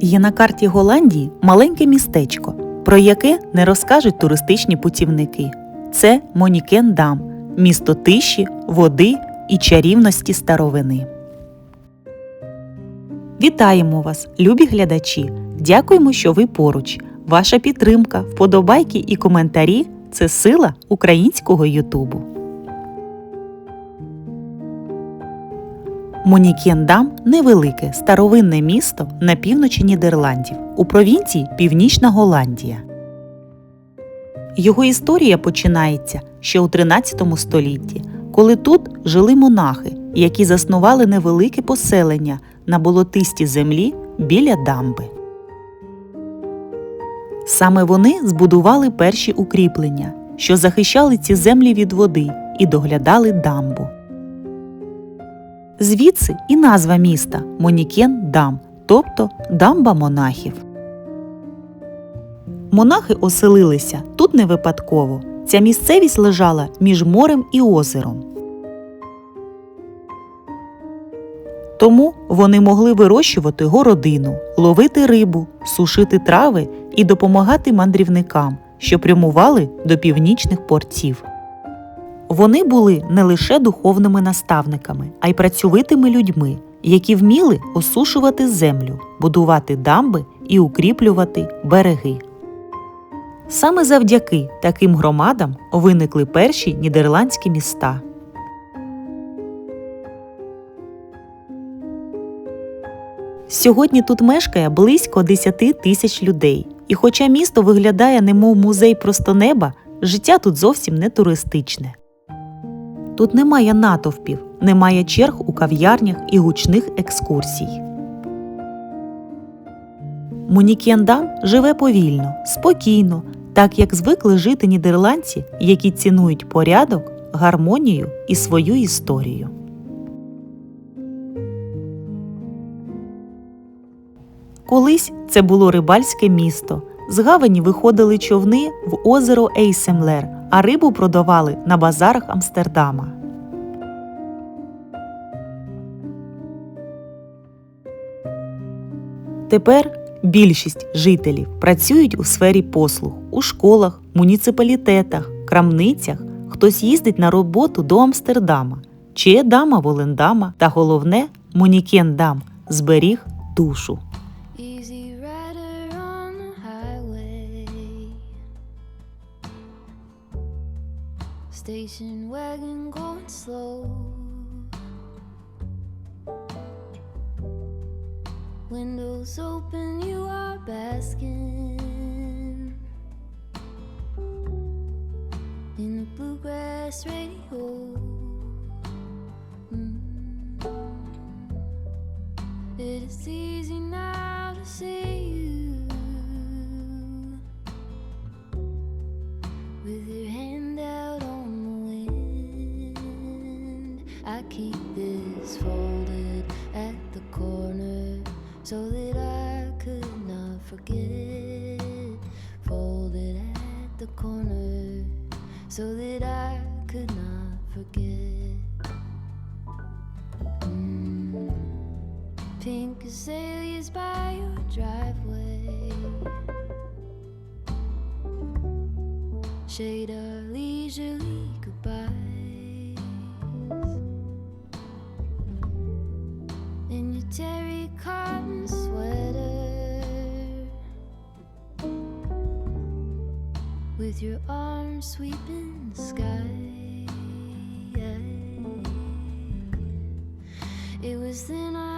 Є на карті Голландії маленьке містечко, про яке не розкажуть туристичні путівники. Це Монікендам, місто тиші, води і чарівності старовини. Вітаємо вас, любі глядачі! Дякуємо, що ви поруч. Ваша підтримка, вподобайки і коментарі це сила українського Ютубу. Монікендам невелике старовинне місто на півночі Нідерландів у провінції Північна Голландія. Його історія починається ще у 13 столітті, коли тут жили монахи, які заснували невелике поселення на болотистій землі біля дамби. Саме вони збудували перші укріплення, що захищали ці землі від води і доглядали дамбу. Звідси і назва міста Монікен Дам, тобто дамба монахів. Монахи оселилися тут не випадково. Ця місцевість лежала між морем і озером. Тому вони могли вирощувати городину, ловити рибу, сушити трави і допомагати мандрівникам, що прямували до північних портів. Вони були не лише духовними наставниками, а й працьовитими людьми, які вміли осушувати землю, будувати дамби і укріплювати береги. Саме завдяки таким громадам виникли перші нідерландські міста. Сьогодні тут мешкає близько 10 тисяч людей. І хоча місто виглядає немов музей просто неба, життя тут зовсім не туристичне. Тут немає натовпів, немає черг у кав'ярнях і гучних екскурсій. Монікендам живе повільно, спокійно, так як звикли жити нідерландці, які цінують порядок, гармонію і свою історію. Колись це було рибальське місто. З гавані виходили човни в озеро Ейсемлер, а рибу продавали на базарах Амстердама. Тепер більшість жителів працюють у сфері послуг у школах, муніципалітетах, крамницях. Хтось їздить на роботу до Амстердама, чи дама Волендама та головне Монікендам зберіг душу. Station wagon going slow. Windows open, you are basking in the bluegrass radio. I keep this folded at the corner so that I could not forget. Folded at the corner so that I could not forget. Mm. Pink azaleas by your driveway. Shade our leisurely With your arms sweeping the sky. It was then I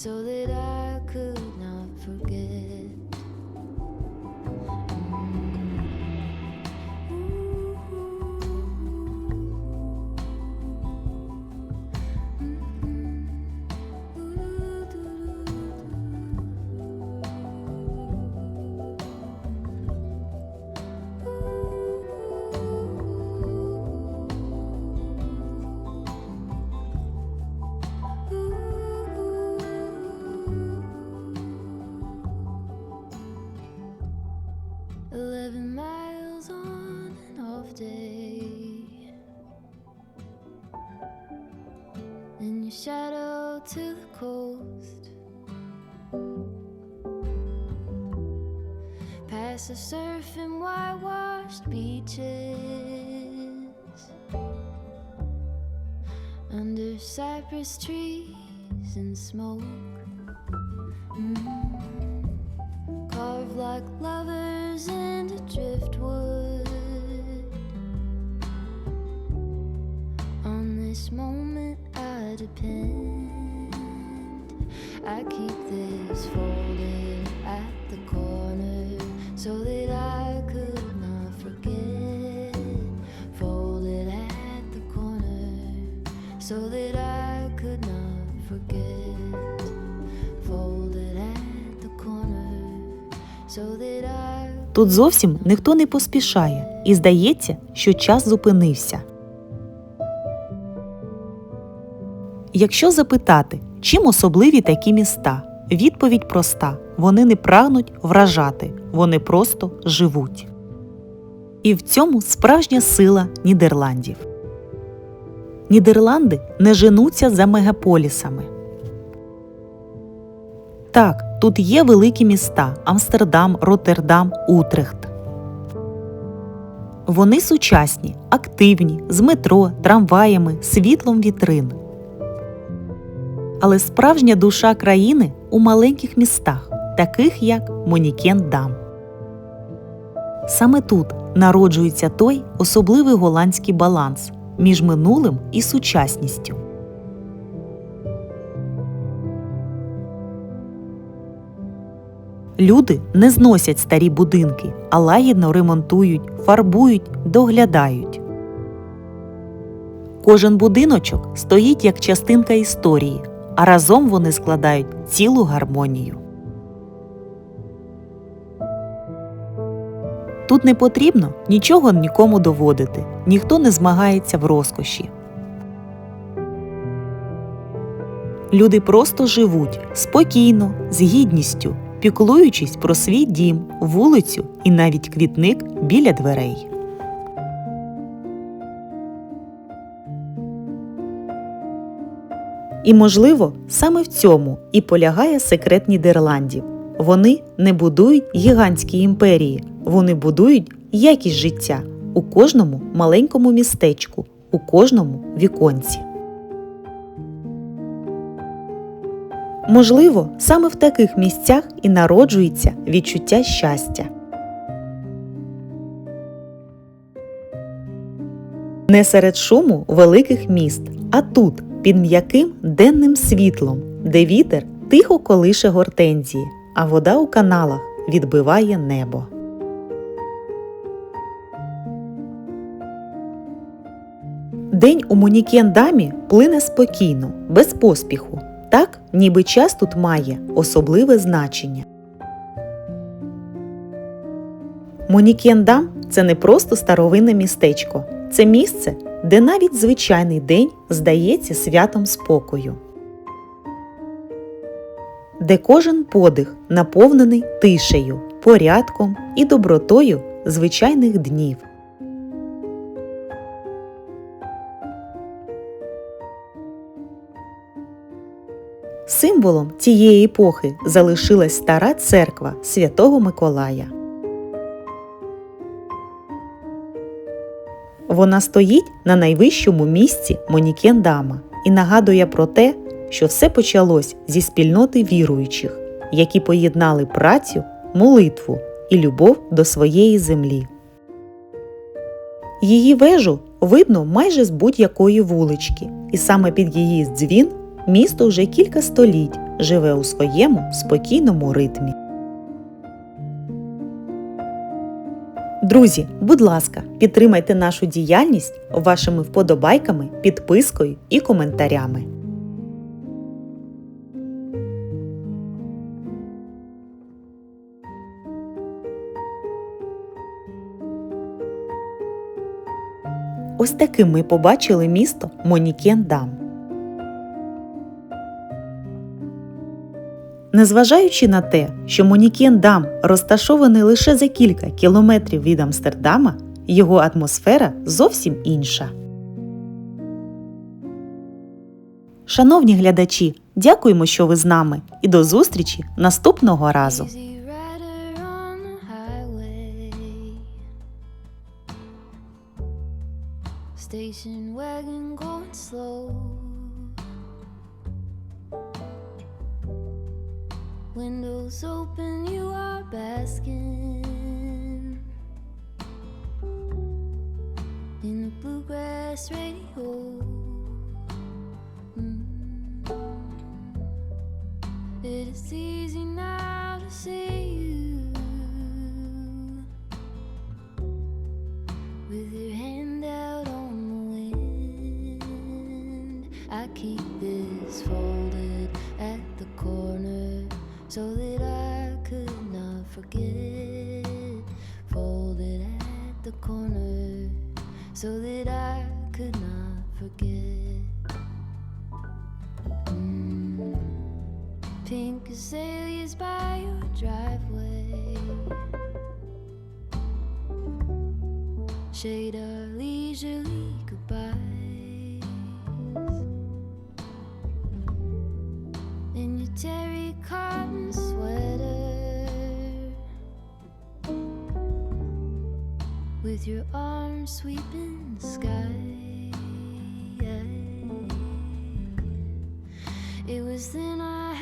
So shadow to the coast. Past the surf and whitewashed beaches. Under cypress trees and smoke. Mm. Carved like lovers could not forget. Folded at the corner so that I Тут зовсім ніхто не поспішає, і здається, що час зупинився. Якщо запитати, чим особливі такі міста, відповідь проста: вони не прагнуть вражати, вони просто живуть. І в цьому справжня сила Нідерландів. Нідерланди не женуться за мегаполісами. Так, тут є великі міста Амстердам, Роттердам, Утрехт. Вони сучасні, активні, з метро, трамваями, світлом вітрин. Але справжня душа країни у маленьких містах, таких як Монікендам. Саме тут народжується той особливий голландський баланс між минулим і сучасністю. Люди не зносять старі будинки, а лагідно ремонтують, фарбують, доглядають. Кожен будиночок стоїть як частинка історії, а разом вони складають цілу гармонію. Тут не потрібно нічого нікому доводити, ніхто не змагається в розкоші. Люди просто живуть спокійно, з гідністю, піклуючись про свій дім, вулицю і навіть квітник біля дверей. І, можливо, саме в цьому і полягає секрет Нідерландів. Вони не будують гігантські імперії, вони будують якість життя у кожному маленькому містечку, у кожному віконці. Можливо, саме в таких місцях і народжується відчуття щастя. Не серед шуму великих міст, а тут, під м'яким денним світлом, де вітер тихо колише гортензії, а вода у каналах відбиває небо. День у Монікендамі плине спокійно, без поспіху, так ніби час тут має особливе значення. Монікендам це не просто старовинне містечко, це місце, де навіть звичайний день здається святом спокою, де кожен подих наповнений тишею, порядком і добротою звичайних днів. Символом цієї епохи залишилась стара церква Святого Миколая. Вона стоїть на найвищому місці Монікендама і нагадує про те, що все почалось зі спільноти віруючих, які поєднали працю, молитву і любов до своєї землі. Її вежу видно майже з будь-якої вулички, і саме під її дзвін місто вже кілька століть живе у своєму спокійному ритмі. Друзі, будь ласка, підтримайте нашу діяльність вашими вподобайками, підпискою і коментарями. Ось таким ми побачили місто Монікендам. Незважаючи на те, що Монікендам розташований лише за кілька кілометрів від Амстердама, його атмосфера зовсім інша. Шановні глядачі, дякуємо, що ви з нами, і до зустрічі наступного разу. Station wagon going slow. Windows open, you are basking in the bluegrass radio. Mm. It is easy now to see you with your hand out on the wind. I keep this folded at the corner so that I could not forget. Folded at the corner so that I could not forget. Mm. Pink azaleas by your driveway. Shade our leisurely With your arms sweeping the sky. It was then I